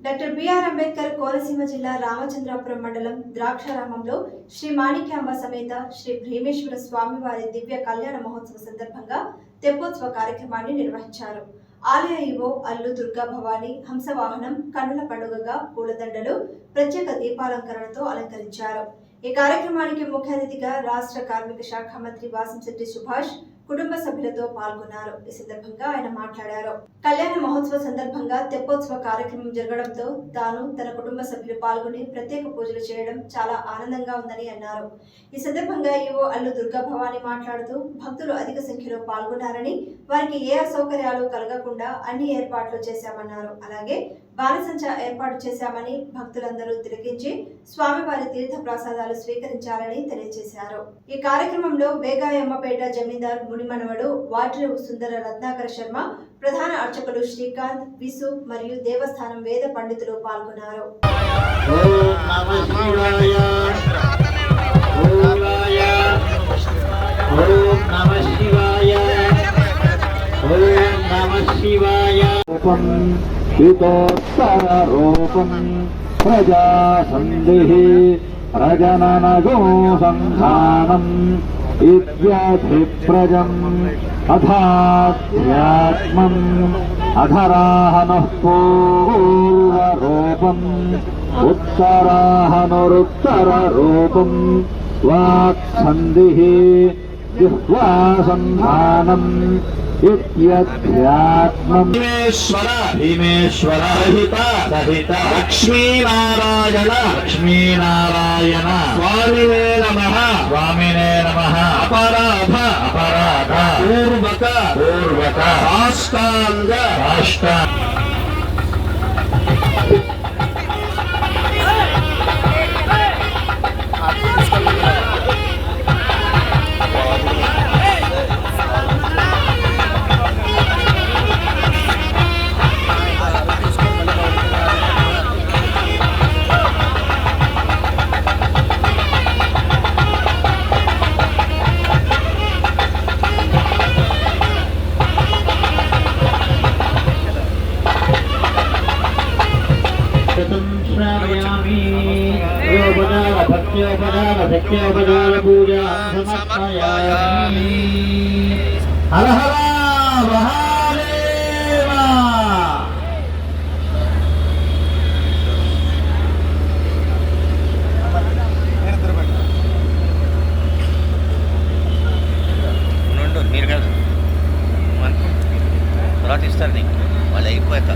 Doctor BR Ambedkar Konaseema జిల్లా రామచంద్రాపురం మండలం ద్రాక్షారామంలో శ్రీ మాణిక్యాంబ సమేత శ్రీ భీమేశ్వర స్వామి వారి దివ్య కళ్యాణ మహోత్సవ సందర్భంగా తెప్పోత్సవ కార్యక్రమాన్ని నిర్వహించారు. ఆలయ ఇవో అల్లు దుర్గా భవాని హంసవాహనం కన్నుల పండుగగా పూలదండలు ప్రత్యేక దీపాలంకరణతో అలంకరించారు. ఈ కార్యక్రమానికి ముఖ్య అతిథిగా రాష్ట్ర కార్మిక శాఖ మంత్రి వాసంశెట్టి సుభాష్ కుటుంబ సభ్యులతో పాల్గొన్నారు. ఈ సందర్భంగా ఆయన మాట్లాడారు. కళ్యాణ మహోత్సవ సందర్భంగా తెప్పోత్సవ కార్యక్రమం జరగడంతో తాను తన కుటుంబ సభ్యులు పాల్గొని ప్రత్యేక పూజలు చేయడం చాలా ఆనందంగా ఉందని అన్నారు. ఈ సందర్భంగా ఈవో అల్లు దుర్గా భవాని మాట్లాడుతూ భక్తులు అధిక సంఖ్యలో పాల్గొన్నారని వారికి ఏ అసౌకర్యాలు కలగకుండా అన్ని ఏర్పాట్లు చేశామన్నారు. అలాగే బాణసంచ ఏర్పాటు చేశామని భక్తులందరూ తిలకించి స్వామివారి తీర్థ ప్రసాదాలు స్వీకరించాలని తెలియజేశారు. ఈ కార్యక్రమంలో వేగాయమ్మపేట జమీందార్ మునిమనవడు వాడ్రేవు సుందర రత్నాకర శర్మ ప్రధాన అర్చకులు శ్రీకాంత్ విసు మరియు దేవస్థానం వేద పండితులు పాల్గొన్నారు. ఓం నమ శివాయ. ఓలాయ రూపం యుతోత్తర ప్రజా సందేహ ప్రజననగో సంధానం ఇత్యధిప్రజం అథాధ్యాత్మం అధరాహనః పూర్వరూపం ఉత్తరాహనురుత్తరరూపం వాక్సంధి జిహ్వా సంధానం भीमेश्वर भीमेश्वर लक्ष्मी नारायण लक्ष्मीनारायण। लक्ष्मीनारायण। स्वामिने नम। स्वामिने नम। अपराध। अपराध। पूर्वक। पूर्वक। साष्टाङ्ग। साष्टाङ्ग। నిత్యోపచారపూజా సమర్పయామి హరహరా మీరు కాదు. తర్వాత నీకు. వాళ్ళు అయిపోయాక.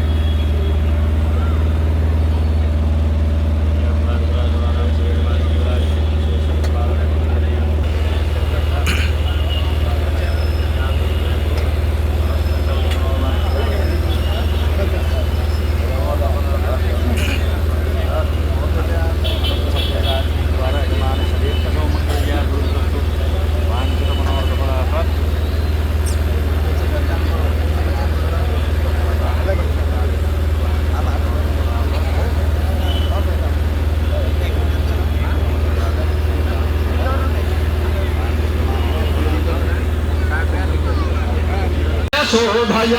శోభయ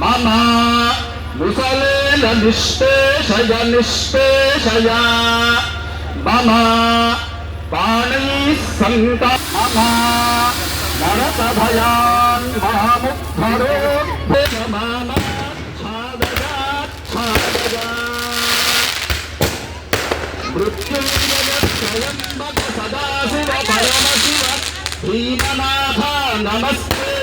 మమ ముసలేన నిష్పేషయ నిష్పేషయ మమ పాణై సంత మమ నరత భయాన్ మాముద్ధరో మామ ఛాదయా ఛాదయా. మృత్యుంజయ స్వయంబక సదాశివ పరమశివ భీమనాథ నమస్తే.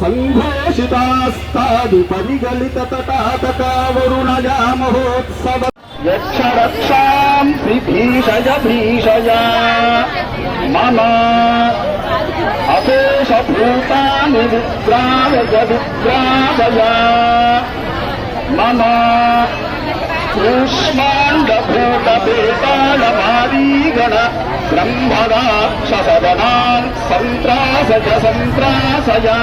సంఘోషితాస్తాది పరిగలిత తటాతకావరుణజా మహోత్సవ యక్షరక్షాం భీషయ భీషయ మమ అశేషభూతాని విద్రావయ విద్రావయ మమ గణ బ్రహ్మదాక్షసదనా సంత్రాస సంత్రాసయా.